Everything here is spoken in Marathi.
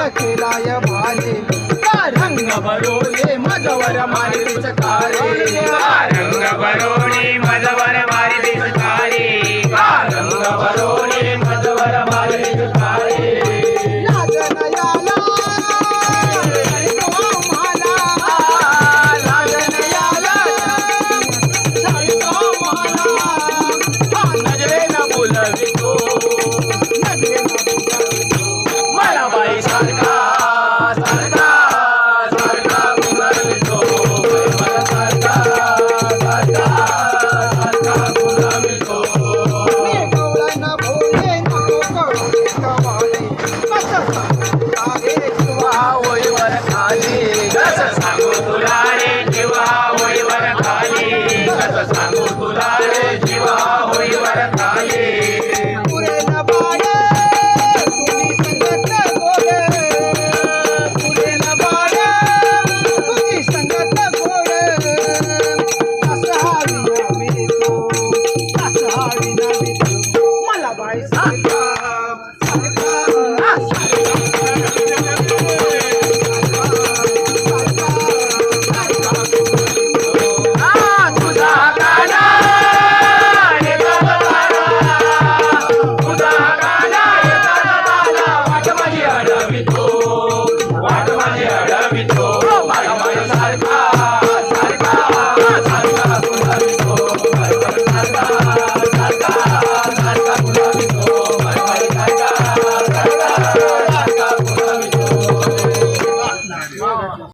वर केलाय भाने रंग बडोले मजवर मारे